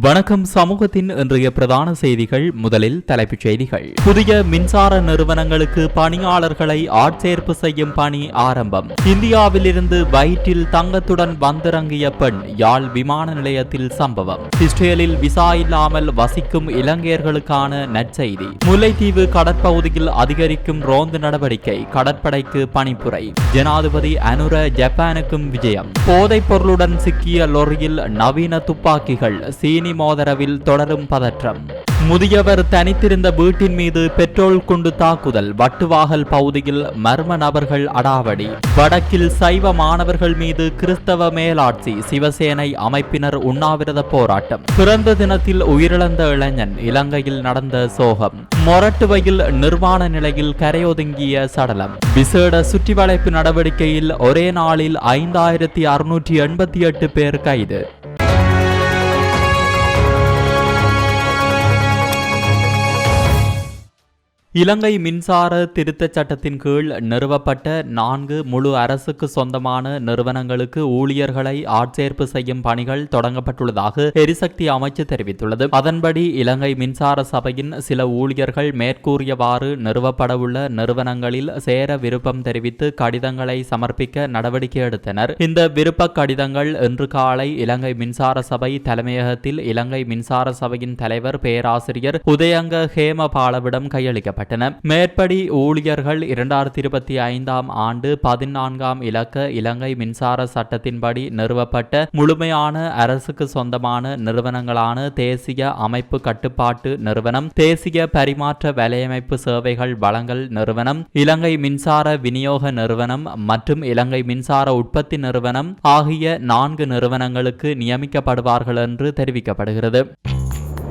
வணக்கம். சமூகத்தின் இன்றைய பிரதான செய்திகள் முதலில் தலைப்புச் செய்திகள். புதிய மின்சார நிறுவனங்களுக்கு பணியாளர்களை ஆட்சேர்ப்பு செய்யும் பணி ஆரம்பம். இந்தியாவிலிருந்து வயிற்றில் தங்கத்துடன் வந்திறங்கிய பெண் யாழ் விமான நிலையத்தில் சம்பவம். இஸ்ரேலில் விசா இல்லாமல் வசிக்கும் இலங்கையர்களுக்கான நற்செய்தி. முல்லைத்தீவு கடற்பகுதியில் அதிகரிக்கும் ரோந்து நடவடிக்கை கடற்படைக்கு பணிப்புரை. ஜனாதிபதி அனுர ஜப்பானுக்கும் விஜயம். போதைப் பொருளுடன் சிக்கிய லொரியில் நவீன துப்பாக்கிகள் சீன மோதரவில் தொடரும் பதற்றம். முதியவர் தனித்திருந்த வீட்டின் மீது பெட்ரோல் குண்டு தாக்குதல். வட்டுவாகல் பகுதியில் மர்ம நபர்கள் அடாவடி. வடக்கில் சைவ மாணவர்கள் மீது கிறிஸ்தவ மேலாட்சி சிவசேனை அமைப்பினர் உண்ணாவிரத போராட்டம். பிறந்த தினத்தில் உயிரிழந்த இளைஞன் இலங்கையில் நடந்த சோகம். மொரட்டுவையில் நிர்வாண நிலையில் கரையொதுங்கிய சடலம். விசேட சுற்றிவளைப்பு நடவடிக்கையில் ஒரே நாளில் ஐந்தாயிரத்தி அறுநூற்றி எண்பத்தி எட்டு பேர் கைது. இலங்கை மின்சார திருத்தச் சட்டத்தின் கீழ் நிறுவப்பட்ட நான்கு முழு அரசுக்கு சொந்தமான நிறுவனங்களுக்கு ஊழியர்களை ஆட்சேர்ப்பு செய்யும் பணிகள் தொடங்கப்பட்டுள்ளதாக எரிசக்தி அமைச்சு தெரிவித்துள்ளது. அதன்படி இலங்கை மின்சார சபையின் சில ஊழியர்கள் மேற்கூறியவாறு நிறுவப்படவுள்ள நிறுவனங்களில் சேர விருப்பம் தெரிவித்து கடிதங்களை சமர்ப்பிக்க நடவடிக்கை எடுத்தனர். இந்த விருப்ப கடிதங்கள் இன்று காலை இலங்கை மின்சார சபை தலைமையகத்தில் இலங்கை மின்சார சபையின் தலைவர் பேராசிரியர் உதயங்க ஹேமபாலவிடம் கையளிக்கப்பட்டன மேற்படி ஊழியர்கள் இரண்டாயிரத்தி இருபத்தி ஐந்தாம் ஆண்டு பதினான்காம் இலக்க இலங்கை மின்சார சட்டத்தின்படி நிறுவப்பட்ட முழுமையான அரசுக்கு சொந்தமான நிறுவனங்களான தேசிய அமைப்பு கட்டுப்பாட்டு நிறுவனம் தேசிய பரிமாற்ற வலையமைப்பு சேவைகள் வழங்கல் நிறுவனம் இலங்கை மின்சார விநியோக நிறுவனம் மற்றும் இலங்கை மின்சார உற்பத்தி நிறுவனம் ஆகிய நான்கு நிறுவனங்களுக்கு நியமிக்கப்படுவார்கள் என்று தெரிவிக்கப்படுகிறது.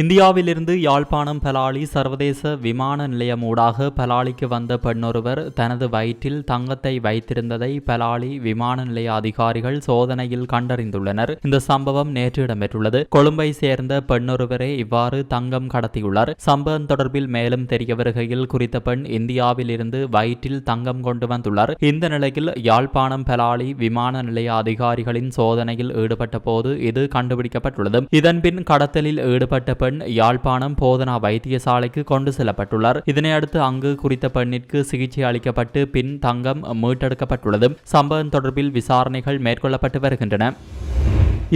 இந்தியாவிலிருந்து யாழ்ப்பாணம் பலாலி சர்வதேச விமான நிலையம் ஊடாக பலாலிக்கு வந்த பெண்ணொருவர் தனது வயிற்றில் தங்கத்தை வைத்திருந்ததை பலாலி விமான நிலைய அதிகாரிகள் சோதனையில் கண்டறிந்துள்ளனர். இந்த சம்பவம் நேற்று இடம்பெற்றுள்ளது. கொழும்பை சேர்ந்த பெண்ணொருவரே இவ்வாறு தங்கம் கடத்தியுள்ளார். சம்பவம் தொடர்பில் மேலும் தெரிய வருகையில் குறித்த பெண் இந்தியாவில் இருந்து வயிற்றில் தங்கம் கொண்டு வந்துள்ளார். இந்த நிலையில் யாழ்ப்பாணம் பலாலி விமான நிலைய அதிகாரிகளின் சோதனையில் ஈடுபட்ட போது இது கண்டுபிடிக்கப்பட்டுள்ளது. இதன்பின் கடத்தலில் ஈடுபட்ட பெண் பெண் யாழ்ப்பாணம் போதனா வைத்தியசாலைக்கு கொண்டு செல்லப்பட்டுள்ளார். இதனையடுத்து அங்கு குறித்த பெண்ணிற்கு சிகிச்சை அளிக்கப்பட்டு பின் தங்கம் மீட்டெடுக்கப்பட்டுள்ளது. சம்பவம் தொடர்பில் விசாரணைகள் மேற்கொள்ளப்பட்டு வருகின்றன.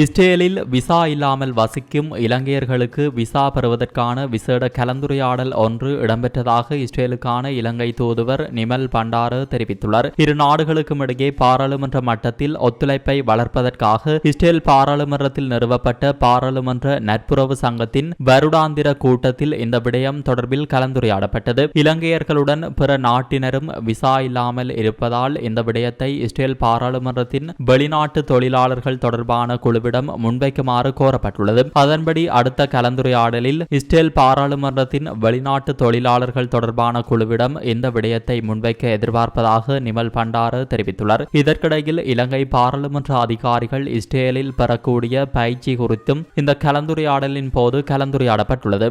இஸ்ரேலில் விசா இல்லாமல் வசிக்கும் இலங்கையர்களுக்கு விசா பெறுவதற்கான விசேட கலந்துரையாடல் ஒன்று இடம்பெற்றதாக இஸ்ரேலுக்கான இலங்கை தூதுவர் நிமல் பண்டார தெரிவித்துள்ளார். இரு நாடுகளுக்கும் இடையே பாராளுமன்ற மட்டத்தில் ஒத்துழைப்பை வளர்ப்பதற்காக இஸ்ரேல் பாராளுமன்றத்தில் நிறுவப்பட்ட பாராளுமன்ற நட்புறவு சங்கத்தின் வருடாந்திர கூட்டத்தில் இந்த விடயம் தொடர்பில் கலந்துரையாடப்பட்டது. இலங்கையர்களுடன் பிற நாட்டினரும் விசா இல்லாமல் இருப்பதால் இந்த விடயத்தை இஸ்ரேல் பாராளுமன்றத்தின் வெளிநாட்டு தொழிலாளர்கள் தொடர்பான குழு குழுவிடம் முன்வைக்குமாறு கோரப்பட்டுள்ளது. அதன்படி அடுத்த கலந்துரையாடலில் இஸ்ரேல் பாராளுமன்றத்தின் வெளிநாட்டு தொழிலாளர்கள் தொடர்பான குழுவிடம் இந்த விடயத்தை முன்வைக்க எதிர்பார்ப்பதாக நிமல் பண்டார தெரிவித்துள்ளார். இதற்கிடையில் இலங்கை பாராளுமன்ற அதிகாரிகள் இஸ்ரேலில் பெறக்கூடிய பயிற்சி குறித்தும் இந்த கலந்துரையாடலின் போது கலந்துரையாடப்பட்டுள்ளது.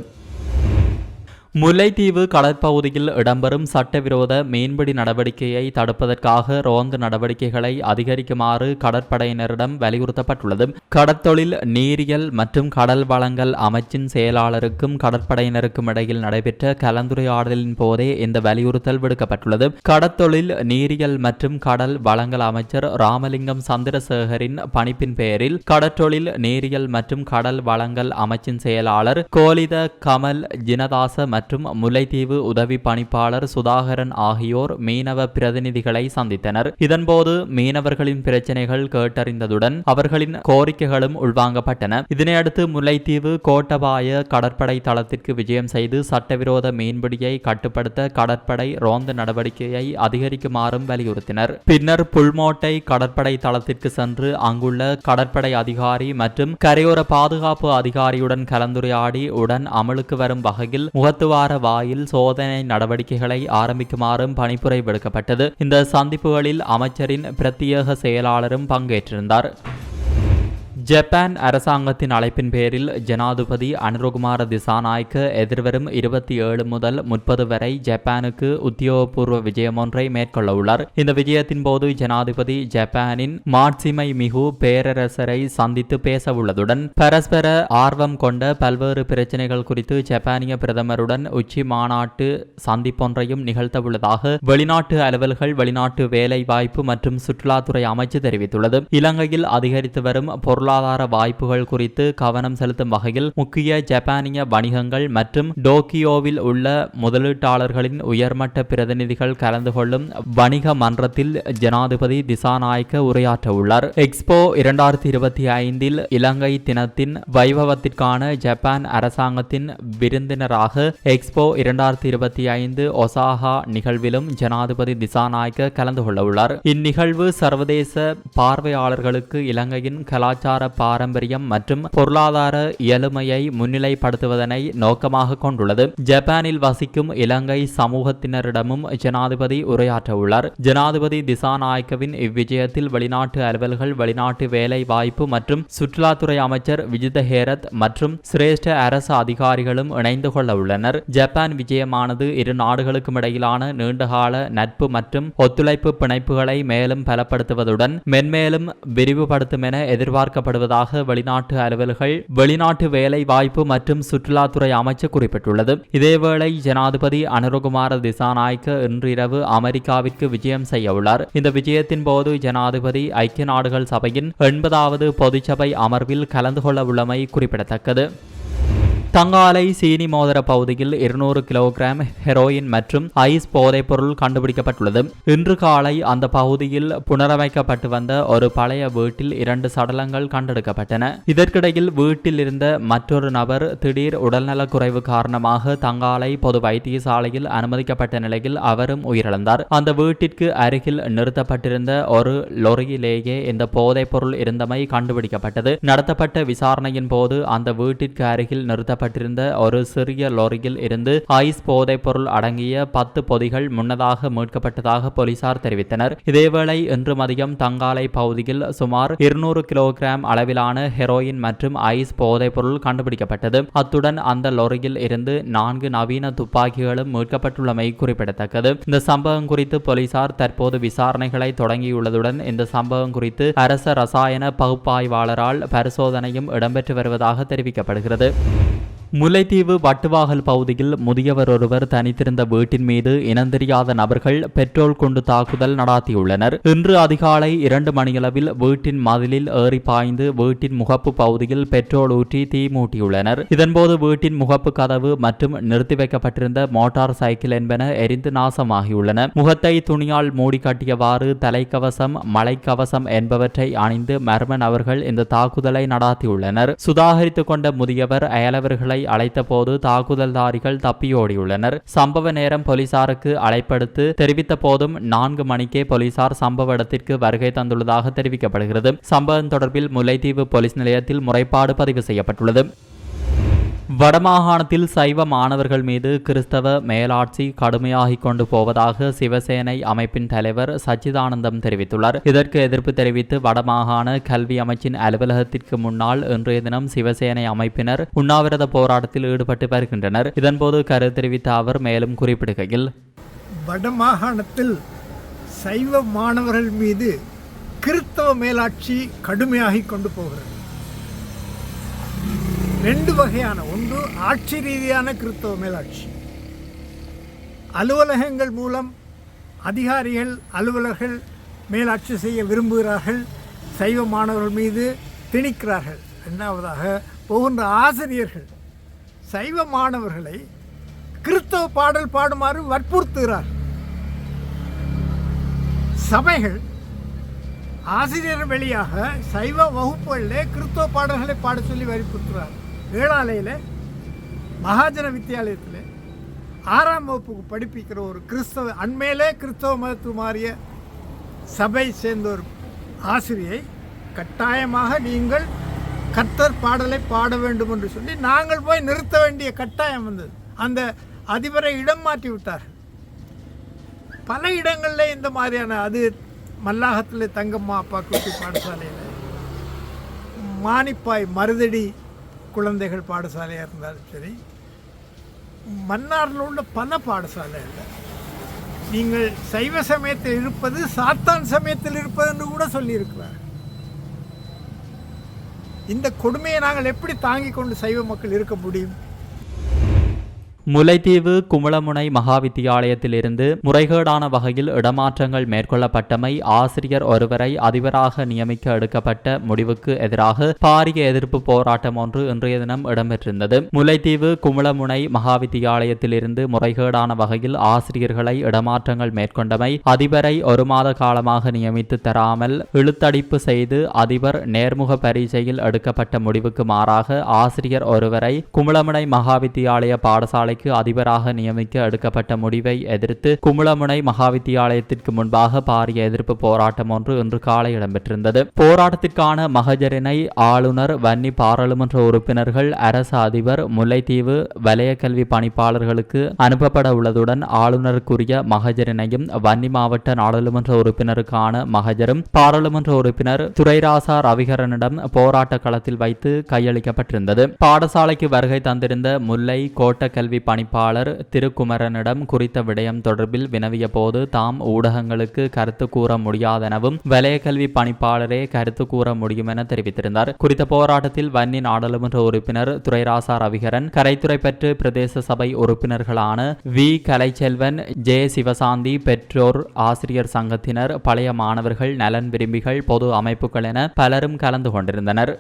முல்லைத்தீவு கடற்பகுதியில் இடம்பெறும் சட்டவிரோத மீன்பிடி நடவடிக்கையை தடுப்பதற்காக ரோந்து நடவடிக்கைகளை அதிகரிக்குமாறு கடற்படையினரிடம் வலியுறுத்தப்பட்டுள்ளது. கடற்தொழில் நீரியல் மற்றும் கடல் வளங்கள் அமைச்சின் செயலாளருக்கும் கடற்படையினருக்கும் இடையில் நடைபெற்ற கலந்துரையாடலின் போதே இந்த வலியுறுத்தல் விடுக்கப்பட்டுள்ளது. கடற்தொழில் நீரியல் மற்றும் கடல் வளங்கள் அமைச்சர் ராமலிங்கம் சந்திரசேகரின் பணிப்பின் பெயரில் கடற்றொழில் நீரியல் மற்றும் கடல் வளங்கள் அமைச்சின் செயலாளர் கோலித கமல் ஜினதாச மற்றும் முல்லைத்தீவு உதவி பணிப்பாளர் சுதாகரன் ஆகியோர் மீனவ பிரதிநிதிகளை சந்தித்தனர். இதன்போது மீனவர்களின் பிரச்சினைகள் கேட்டறிந்ததுடன் அவர்களின் கோரிக்கைகளும் உள்வாங்கப்பட்டன. இதனையடுத்து முல்லைத்தீவு கோட்டபாய கடற்படை தளத்திற்கு விஜயம் செய்து சட்டவிரோத மீன்பிடியை கட்டுப்படுத்த கடற்படை ரோந்து நடவடிக்கையை அதிகரிக்குமாறும் வலியுறுத்தினர். பின்னர் புல்மோட்டை கடற்படை தளத்திற்கு சென்று அங்குள்ள கடற்படை அதிகாரி மற்றும் கரையோர பாதுகாப்பு அதிகாரியுடன் கலந்துரையாடி உடன் அமலுக்கு வரும் வகையில் முகத்துவ வார வாயில் சோதனை நடவடிக்கைகளை ஆரம்பிக்குமாறும் பணிப்புரை விடுக்கப்பட்டது. இந்த சந்திப்புகளில் அமைச்சரின் பிரத்யேக செயலாளரும் பங்கேற்றிருந்தார். ஜப்பான் அரசாங்கத்தின் அழைப்பின் பேரில் ஜனாதிபதி அனுரகுமார திசாநாய்க்கு எதிர்வரும் இருபத்தி ஏழு முதல் முப்பது வரை ஜப்பானுக்கு உத்தியோகபூர்வ விஜயம் ஒன்றை மேற்கொள்ள உள்ளார். இந்த விஜயத்தின் போது ஜனாதிபதி ஜப்பானின் மாட்சிமை மிகு பேரரசரை சந்தித்து பேச உள்ளதுடன் பரஸ்பர ஆர்வம் கொண்ட பல்வேறு பிரச்சனைகள் குறித்து ஜப்பானிய பிரதமருடன் உச்சி மாநாட்டு சந்திப்பொன்றையும் நிகழ்த்த உள்ளதாக வெளிநாட்டு அலுவல்கள் வெளிநாட்டு வேலை வாய்ப்பு மற்றும் சுற்றுலாத்துறை அமைச்சு தெரிவித்துள்ளது. இலங்கையில் அதிகரித்து வரும் பொருளாதார வாய்ப்புகள் குறித்து கவனம் செலுத்தும் வகையில் முக்கிய ஜப்பானிய வணிகங்கள் மற்றும் டோக்கியோவில் உள்ள முதலீட்டாளர்களின் உயர்மட்ட பிரதிநிதிகள் கலந்து கொள்ளும் வணிக மன்றத்தில் ஜனாதிபதி திசாநாயக்க உரையாற்ற உள்ளார் எக்ஸ்போ இரண்டாயிரத்தி இருபத்தி ஐந்தில் இலங்கை தினத்தின் வைபவத்திற்கான ஜப்பான் அரசாங்கத்தின் விருந்தினராக எக்ஸ்போ இரண்டாயிரத்தி இருபத்தி ஐந்து ஒசாகா நிகழ்விலும் ஜனாதிபதி திசாநாயக்க கலந்து கொள்ள உள்ளார் இந்நிகழ்வு சர்வதேச பார்வையாளர்களுக்கு இலங்கையின் கலாச்சார பாரம்பரியம் மற்றும் பொருளாதார இயலுமையை முன்னிலைப்படுத்துவதனை நோக்கமாக கொண்டுள்ளது. ஜப்பானில் வசிக்கும் இலங்கை சமூகத்தினரிடமும் ஜனாதிபதி உரையாற்ற உள்ளார் ஜனாதிபதி திசாநாயக்கவின் இவ்விஜயத்தில் வெளிநாட்டு அலுவல்கள் வெளிநாட்டு வேலை வாய்ப்பு மற்றும் சுற்றுலாத்துறை அமைச்சர் விஜித ஹேரத் மற்றும் சிரேஷ்ட அரசு அதிகாரிகளும் இணைந்து கொள்ள உள்ளனர் ஜப்பான் விஜயமானது இரு நாடுகளுக்கும் இடையிலான நீண்டகால நட்பு மற்றும் ஒத்துழைப்பு பிணைப்புகளை மேலும் பலப்படுத்துவதுடன் மென்மேலும் விரிவுபடுத்தும் என எதிர்பார்க்கப்படுவதாக வெளிநாட்டு அலுவல்கள் வெளிநாட்டு வேலை வாய்ப்பு மற்றும் சுற்றுலாத்துறை அமைச்சர் குறிப்பிட்டுள்ளது. இதேவேளை ஜனாதிபதி அனுரகுமார திசாநாயக்க இன்றிரவு அமெரிக்காவிற்கு விஜயம் செய்ய உள்ளார். இந்த விஜயத்தின் போது ஜனாதிபதி ஐக்கிய நாடுகள் சபையின் எண்பதாவது பொதுச்சபை அமர்வில் கலந்து கொள்ள உள்ளமை குறிப்பிடத்தக்கது. தங்காலை சீனி மோதிர பகுதியில் இருநூறு கிலோகிராம் ஹெரோயின் மற்றும் ஐஸ் போதைப் பொருள் கண்டுபிடிக்கப்பட்டுள்ளது. இன்று காலை அந்த பகுதியில் புனரமைக்கப்பட்டு வந்த ஒரு பழைய வீட்டில் இரண்டு சடலங்கள் கண்டெடுக்கப்பட்டன. இதற்கிடையில் வீட்டில் இருந்த மற்றொரு நபர் திடீர் உடல்நலக் குறைவு காரணமாக தங்காலை பொது வைத்தியசாலையில் அனுமதிக்கப்பட்ட நிலையில் அவரும் உயிரிழந்தார். அந்த வீட்டிற்கு அருகில் நிறுத்தப்பட்டிருந்த ஒரு லொரியிலேயே இந்த போதைப் பொருள் இருந்தமை கண்டுபிடிக்கப்பட்டது. நடத்தப்பட்ட விசாரணையின் போது அந்த வீட்டிற்கு அருகில் நிறுத்தப்பட்டிருந்த ஒரு சிறிய லாரியில் இருந்து ஐஸ் போதைப்பொருள் அடங்கிய பத்து பொதிகள் முன்னதாக மீட்கப்பட்டதாக போலீசார் தெரிவித்தனர். இதேவேளை இன்று மதியம் தங்காலை பகுதியில் சுமார் இருநூறு கிலோகிராம் அளவிலான ஹெரோயின் மற்றும் ஐஸ் போதைப்பொருள் கண்டுபிடிக்கப்பட்டது. அத்துடன் அந்த லொரியில் இருந்து நான்கு நவீன துப்பாக்கிகளும் மீட்கப்பட்டுள்ளமை குறிப்பிடத்தக்கது. இந்த சம்பவம் குறித்து போலீசார் தற்போது விசாரணைகளை தொடங்கியுள்ளதுடன் இந்த சம்பவம் குறித்து அரச ரசாயன பகுப்பாய்வாளரால் பரிசோதனையும் இடம்பெற்று வருவதாக தெரிவிக்கப்படுகிறது. முல்லைத்தீவு வட்டுவாகல் பகுதியில் முதியவர் ஒருவர் தனித்திருந்த வீட்டின் மீது இனந்தெரியாத நபர்கள் பெட்ரோல் கொண்டு தாக்குதல் நடாத்தியுள்ளனர். இன்று அதிகாலை இரண்டு மணியளவில் வீட்டின் மதிலில் ஏறி பாய்ந்து வீட்டின் முகப்பு பகுதியில் பெட்ரோல் ஊற்றி தீ மூட்டியுள்ளனர். இதன்போது வீட்டின் முகப்பு கதவு மற்றும் நிறுத்தி வைக்கப்பட்டிருந்த மோட்டார் சைக்கிள் என்பன எரிந்து நாசமாகியுள்ளன. முகத்தை துணியால் மூடி கட்டியவாறு தலைக்கவசம் மலைக்கவசம் என்பவற்றை அணிந்து மர்மன் அவர்கள் இந்த தாக்குதலை நடாத்தியுள்ளனர். சுதாகரித்துக் கொண்ட முதியவர் அயலவர்களை அழைத்தபோது தாக்குதல்தாரிகள் தப்பியோடியுள்ளனர். சம்பவ நேரம் போலீசாருக்கு அழைப்படுத்து தெரிவித்த போதும் நான்கு மணிக்கே போலீசார் சம்பவ இடத்திற்கு வருகை தந்துள்ளதாக தெரிவிக்கப்படுகிறது. சம்பவம் தொடர்பில் முல்லைத்தீவு போலீஸ் நிலையத்தில் முறைப்பாடு பதிவு செய்யப்பட்டுள்ளது. வடமாகாணத்தில் சைவ மாணவர்கள் மீது கிறிஸ்தவ மேலாட்சி கடுமையாகிக் கொண்டு போவதாக சிவசேனை அமைப்பின் தலைவர் சச்சிதானந்தம் தெரிவித்துள்ளார். இதற்கு எதிர்ப்பு தெரிவித்து வடமாகாண கல்வி அமைச்சின் அலுவலகத்திற்கு முன்னால் இன்றைய தினம் சிவசேனை அமைப்பினர் உண்ணாவிரத போராட்டத்தில் ஈடுபட்டு வருகின்றனர். இதன்போது கருத்து தெரிவித்த அவர் மேலும் குறிப்பிடுகையில் வடமாகாணத்தில் சைவ மாணவர்கள் மீது கிறிஸ்தவ மேலாட்சி கடுமையாகிக் கொண்டு போகிறது. ரெண்டு வகையான ஒன்று ஆட்சி ரீதியான கிறிஸ்தவ மேலாட்சி. அலுவலகங்கள் மூலம் அதிகாரிகள் அலுவலர்கள் மேலாட்சி செய்ய விரும்புகிறார்கள். சைவ மாணவர்கள் மீது திணிக்கிறார்கள். இரண்டாவதாக போகின்ற ஆசிரியர்கள் சைவ மாணவர்களை கிறிஸ்தவ பாடல் பாடுமாறு வற்புறுத்துகிறார். சபைகள் ஆசிரியர் வழியாக சைவ வகுப்புகளிலே கிறிஸ்தவ பாடல்களை பாட சொல்லி வற்புறுத்துகிறார் வேளாலையில் மகாஜன வித்தியாலயத்தில் ஆறாம் வகுப்புக்கு படிப்பிக்கிற ஒரு கிறிஸ்தவ அண்மையிலே கிறிஸ்தவ மதத்து மாறிய சபை சேர்ந்த ஒரு ஆசிரியை கட்டாயமாக நீங்கள் கர்த்தர் பாடலை பாட வேண்டும் என்று சொல்லி நாங்கள் போய் நிறுத்த வேண்டிய கட்டாயம் வந்தது. அந்த அதிபரை இடம் மாற்றி விட்டார் பல இடங்களில் இந்த மாதிரியான அது மல்லாகத்தில் தங்கம்மா அப்பா குட்டி பாடசாலையில் மானிப்பாய் மருதடி குழந்தைகள் பாடசாலையாக இருந்தாலும் சரி மன்னாரில் உள்ள பல பாடசாலைகள் நீங்கள் சைவ சமயத்தில் இருப்பது சாத்தான் சமயத்தில் இருப்பது என்று கூட சொல்லியிருக்கிறார். இந்த கொடுமையை நாங்கள் எப்படி தாங்கிக் கொண்டு சைவ மக்கள் இருக்க முடியும்? முல்லைத்தீவு குமுளமுனை மகாவித்தியாலயத்திலிருந்து முறைகேடான வகையில் இடமாற்றங்கள் மேற்கொள்ளப்பட்டமை ஆசிரியர் ஒருவரை அதிபராக நியமிக்க எடுக்கப்பட்ட முடிவுக்கு எதிராக பாரிய எதிர்ப்பு போராட்டம் ஒன்று இன்றைய தினம் இடம்பெற்றிருந்தது. முல்லைத்தீவு குமுளமுனை மகாவித்தியாலயத்திலிருந்து முறைகேடான வகையில் ஆசிரியர்களை இடமாற்றங்கள் மேற்கொண்டமை அதிபரை ஒரு மாத காலமாக நியமித்து தராமல் இழுத்தடிப்பு செய்து அதிபர் நேர்முக பரீட்சையில் எடுக்கப்பட்ட முடிவுக்கு மாறாக ஆசிரியர் ஒருவரை குமுளமுனை மகாவித்தியாலய பாடசாலை பாடசாலைக்கு அதிபராக நியமிக்க எடுக்கப்பட்ட முடிவை எதிர்த்து குமுளமுனை மகாவித்தியாலயத்திற்கு முன்பாக பாரிய எதிர்ப்பு போராட்டம் ஒன்று இன்று காலை இடம்பெற்றிருந்தது. போராட்டத்திற்கான மகஜரினை ஆளுநர் வன்னி பாராளுமன்ற உறுப்பினர்கள் அரசு அதிபர் முல்லைத்தீவு வலய கல்வி பணிப்பாளர்களுக்கு அனுப்பப்பட உள்ளதுடன் ஆளுநருக்குரிய மகஜரினையும் வன்னி மாவட்ட நாடாளுமன்ற உறுப்பினருக்கான மகஜரும் பாராளுமன்ற உறுப்பினர் துரைராசா ரவிகரனிடம் போராட்ட களத்தில் வைத்து கையளிக்கப்பட்டிருந்தது. பாடசாலைக்கு வருகை தந்திருந்த முல்லை கோட்ட கல்வி பணிப்பாளர் திருக்குமரனிடம் குறித்த விடயம் தொடர்பில் வினவிய போது தாம் ஊடகங்களுக்கு கருத்து கூற முடியாதெனவும் வலய கல்வி பணிப்பாளரே கருத்து கூற முடியும் என தெரிவித்திருந்தார். குறித்த போராட்டத்தில் வன்னி நாடாளுமன்ற உறுப்பினர் துரைராசா ரவிகரன் கரைத்துறைப்பற்று பிரதேச சபை உறுப்பினர்களான வி. கலைச்செல்வன் ஜே. சிவசாந்தி பெற்றோர் ஆசிரியர் சங்கத்தினர் பழைய மாணவர்கள் நலன் விரும்பிகள் பொது அமைப்புகள் என பலரும் கலந்து கொண்டிருந்தனர்.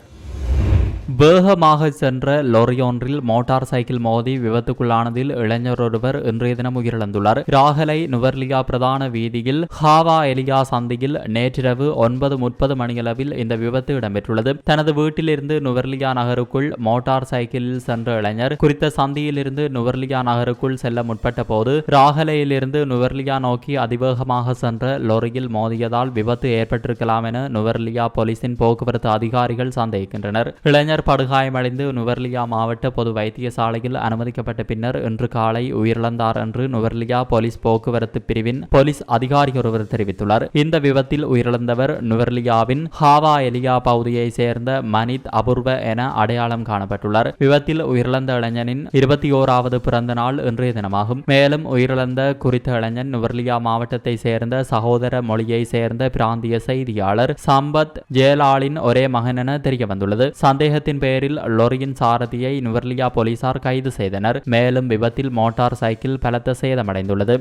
வேகமாக சென்ற லொரியொன்றில் மோட்டார் சைக்கிள் மோதி விபத்துக்குள்ளானதில் இளைஞர் ஒருவர் இன்றைய தினம் உயிரிழந்துள்ளார். ராகலை நுவர்லியா பிரதான வீதியில் ஹாவா எலியா சந்தியில் நேற்றிரவு ஒன்பது முப்பது மணியளவில் இந்த விபத்து இடம்பெற்றுள்ளது. தனது வீட்டிலிருந்து நுவர்லியா நகருக்குள் மோட்டார் சைக்கிளில் சென்ற இளைஞர் குறித்த சந்தியிலிருந்து நுவர்லியா நகருக்குள் செல்ல முற்பட்ட போது ராகலையிலிருந்து நுவர்லியா நோக்கி அதிவேகமாக சென்ற லொரியில் மோதியதால் விபத்து ஏற்பட்டிருக்கலாம் என நுவர்லியா போலீசின் போக்குவரத்து அதிகாரிகள் சந்தேகிக்கின்றனர். இளைஞர் படுகாயமடைந்து நுவர்லியா மாவட்ட பொது வைத்தியசாலையில் அனுமதிக்கப்பட்ட பின்னர் இன்று காலை உயிரிழந்தார் என்று நுவர்லியா போலீஸ் போக்குவரத்து பிரிவின் போலீஸ் அதிகாரி ஒருவர் தெரிவித்துள்ளார். இந்த விபத்தில் உயிரிழந்தவர் நுவர்லியாவின் ஹாவா எலியா பகுதியை சேர்ந்த மனித் அபூர்வ என அடையாளம் காணப்பட்டுள்ளார். விபத்தில் உயிரிழந்த இளைஞனின் இருபத்தி ஓராவது பிறந்த நாள் இன்றைய தினமாகும். மேலும் உயிரிழந்த குறித்த இளைஞன் நுவர்லியா மாவட்டத்தை சேர்ந்த சகோதர மொழியை சேர்ந்த பிராந்திய செய்தியாளர் சம்பத் ஜெயலாலின் ஒரே மகன் என தெரிய வந்துள்ளது சந்தேகத்தின் பெயரில் லொரியின் சாரதியை நுவர்லியா போலீசார் கைது செய்தனர். மேலும் விபத்தில் மோட்டார் சைக்கிள் பலத்த சேதமடைந்துள்ளது.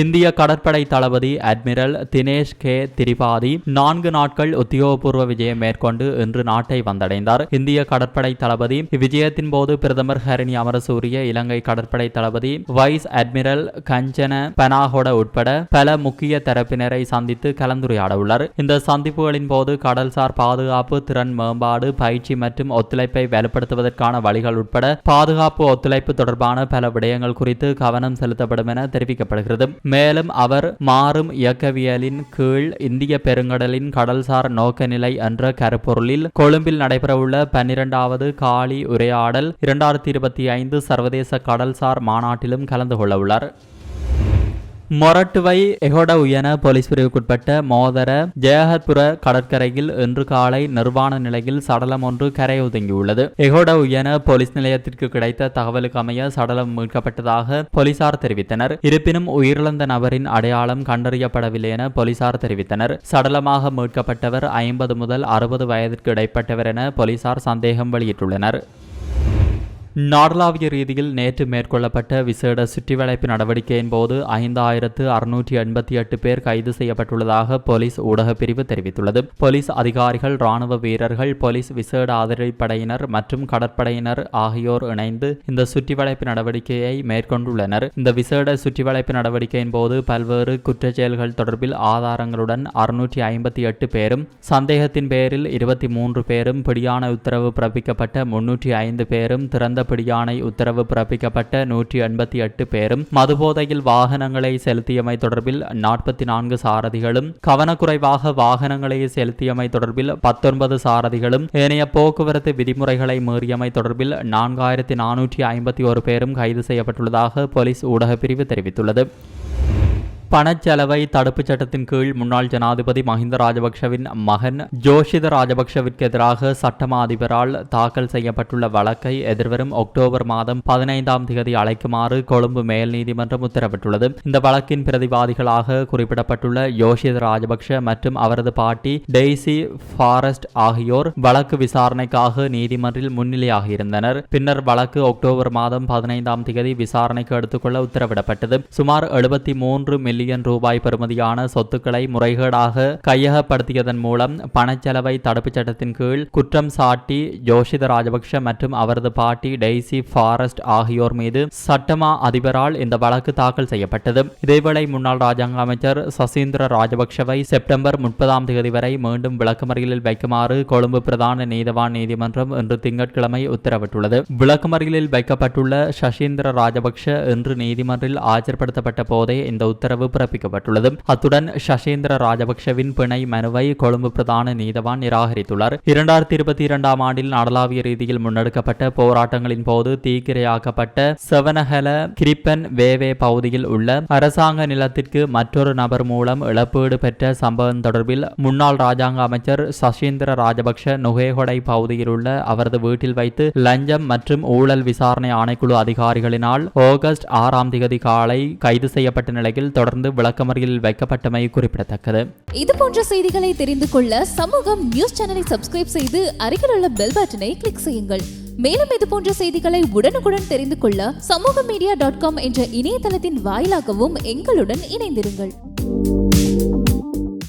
இந்திய கடற்படை தளபதி அட்மிரல் தினேஷ் கே. திரிபாதி நான்கு நாட்கள் உத்தியோகபூர்வ விஜயம் மேற்கொண்டு இன்று நாட்டை வந்தடைந்தார். இந்திய கடற்படை தளபதி இவ்விஜயத்தின் போது பிரதமர் ஹரணி அமரசூரிய இலங்கை கடற்படை தளபதி வைஸ் அட்மிரல் கஞ்சன பனாகொட உட்பட பல முக்கிய தரப்பினரை சந்தித்து கலந்துரையாட உள்ளார். இந்த சந்திப்புகளின் போது கடல்சார் பாதுகாப்பு திறன் மேம்பாடு பயிற்சி மற்றும் ஒத்துழைப்பை வலுப்படுத்துவதற்கான வழிகள் உட்பட பாதுகாப்பு ஒத்துழைப்பு தொடர்பான பல விடயங்கள் குறித்து கவனம் செலுத்தப்படும் என தெரிவிக்கப்படுகிறது. மேலும் அவர் மாறும் இயக்கவியலின் கீழ் இந்திய பெருங்கடலின் கடல்சார் நோக்கநிலை என்ற கருப்பொருளில் கொழும்பில் நடைபெறவுள்ள பன்னிரண்டாவது காலி உரையாடல் இரண்டாயிரத்தி இருபத்தி ஐந்து சர்வதேச கடல்சார் மாநாட்டிலும் கலந்து கொள்ள உள்ளார் மொரட்டுவை எகோட உயன போலீஸ் பிரிவுக்குட்பட்ட மோதர ஜெயஹத்புர கடற்கரையில் இன்று காலை நிர்வாண நிலையில் சடலம் ஒன்று கரை ஒதுங்கியுள்ளது. உயன போலீஸ் நிலையத்திற்கு கிடைத்த தகவலுக்கு அமைய சடலம் மீட்கப்பட்டதாக போலீசார் தெரிவித்தனர். இருப்பினும் உயிரிழந்த நபரின் அடையாளம் கண்டறியப்படவில்லை என போலீசார் தெரிவித்தனர். சடலமாக மீட்கப்பட்டவர் ஐம்பது முதல் அறுபது வயதிற்கு இடைப்பட்டவர் என போலீசார் சந்தேகம் வெளியிட்டுள்ளனர். நாடளாவிய ரீதியில் நேற்று மேற்கொள்ளப்பட்ட விசேட சுற்றிவளைப்பு நடவடிக்கையின் போது ஐந்தாயிரத்து அறுநூற்றி எண்பத்தி எட்டு பேர் கைது செய்யப்பட்டுள்ளதாக போலீஸ் ஊடகப் பிரிவு தெரிவித்துள்ளது. போலீஸ் அதிகாரிகள் ராணுவ வீரர்கள் போலீஸ் விசேட ஆதரவுப்படையினர் மற்றும் கடற்படையினர் ஆகியோர் இணைந்து இந்த சுற்றிவளைப்பு நடவடிக்கையை மேற்கொண்டுள்ளனர். இந்த விசேட சுற்றிவளைப்பு நடவடிக்கையின் போது பல்வேறு குற்றச் செயல்கள் தொடர்பில் ஆதாரங்களுடன் அறுநூற்றி ஐம்பத்தி எட்டு பேரும் சந்தேகத்தின் பேரில் இருபத்தி மூன்று பேரும் பிடியான உத்தரவு பிறப்பிக்கப்பட்ட முன்னூற்றி ஐந்து பேரும் திறந்த நிர்பந்த உத்தரவு பிறப்பிக்கப்பட்ட நூற்றி எண்பத்தி எட்டு பேரும் மதுபோதையில் வாகனங்களை செலுத்தியமை தொடர்பில் நாற்பத்தி நான்கு சாரதிகளும் கவனக்குறைவாக வாகனங்களை செலுத்தியமை தொடர்பில் பத்தொன்பது சாரதிகளும் ஏனைய போக்குவரத்து விதிமுறைகளை மீறியமை தொடர்பில் நான்காயிரத்தி நானூற்றி ஐம்பத்தி ஒரு பேரும் கைது செய்யப்பட்டுள்ளதாக போலீஸ் ஊடகப்பிரிவு தெரிவித்துள்ளது. பணச்செலவை தடுப்புச் சட்டத்தின் கீழ் முன்னாள் ஜனாதிபதி மஹிந்த ராஜபக்ஷவின் மகன் ஜோஷித ராஜபக்ஷவிற்கு எதிராக சட்டமா அதிபரால் தாக்கல் செய்யப்பட்டுள்ள வழக்கை எதிர்வரும் அக்டோபர் மாதம் பதினைந்தாம் தேதி அழைக்குமாறு கொழும்பு மேல் நீதிமன்றம் உத்தரவிட்டுள்ளது. இந்த வழக்கின் பிரதிவாதிகளாக குறிப்பிடப்பட்டுள்ள யோஷித ராஜபக்ஷ மற்றும் அவரது பாட்டி டெய்சி ஃபாரஸ்ட் ஆகியோர் வழக்கு விசாரணைக்காக நீதிமன்றில் முன்னிலையாக இருந்தனர் பின்னர் வழக்கு அக்டோபர் மாதம் பதினைந்தாம் தேதி விசாரணைக்கு எடுத்துக்கொள்ள உத்தரவிடப்பட்டது. சுமார் எழுபத்தி மூன்று மில்லியன் ரூபாய் பெறுமதியான சொத்துக்களை முறைகேடாக கையகப்படுத்தியதன் மூலம் பணச்செலவை தடுப்புச் சட்டத்தின் கீழ் குற்றம் சாட்டி ஜோஷித ராஜபக்ஷ மற்றும் அவரது பாட்டி டெய்சி ஃபாரஸ்ட் ஆகியோர் மீது சட்டமா அதிபரால் இந்த வழக்கு தாக்கல் செய்யப்பட்டது. இதேவேளை முன்னாள் ராஜாங்க அமைச்சர் சசீந்திர ராஜபக்ஷவை செப்டம்பர் முப்பதாம் தேதி வரை மீண்டும் விளக்குமறியலில் வைக்குமாறு கொழும்பு பிரதான நீதவான் நீதிமன்றம் இன்று திங்கட்கிழமை உத்தரவிட்டுள்ளது. விளக்குமறியலில் வைக்கப்பட்டுள்ள சசீந்திர ராஜபக்ஷ இன்று நீதிமன்றில் ஆஜர்படுத்தப்பட்ட போதே இந்த உத்தரவு பிறப்பிக்கப்பட்டுள்ளது அத்துடன் சசேந்திர ராஜபக்ஷவின் பிணை மனுவை கொழும்பு பிரதான நீதவான் நிராகரித்துள்ளார். இரண்டாயிரத்தி இருபத்தி இரண்டாம் ஆண்டில் நாடளாவிய ரீதியில் முன்னெடுக்கப்பட்ட போராட்டங்களின் போது தீக்கிரையாக்கப்பட்ட செவனஹல கிரிப்பன் வேவே பகுதியில் உள்ள அரசாங்க நிலத்திற்கு மற்றொரு நபர் மூலம் இழப்பீடு பெற்ற சம்பவம் தொடர்பில் முன்னாள் ராஜாங்க அமைச்சர் சசீந்திர ராஜபக்ஷ நுகேகொடை பகுதியில் உள்ள அவரது வீட்டில் வைத்து லஞ்சம் மற்றும் ஊழல் விசாரணை ஆணைக்குழு அதிகாரிகளினால் ஆகஸ்ட் ஆறாம் திகதி காலை கைது செய்யப்பட்ட நிலையில் தொடர் தொடர்ந்து விளக்கமறியில் வைக்கப்பட்டமை குறிப்பிடத்தக்கது. இது போன்ற செய்திகளை தெரிந்து கொள்ள சமூகம் நியூஸ் சேனலை சப்ஸ்கிரைப் செய்து அருகில் உள்ள பெல் பட்டனை கிளிக் செய்யுங்கள். மேலும் இது போன்ற செய்திகளை உடனுக்குடன் தெரிந்து கொள்ள சமூக மீடியா டாட் காம் என்ற இணையதளத்தின் வாயிலாகவும் எங்களுடன் இணைந்திருங்கள்.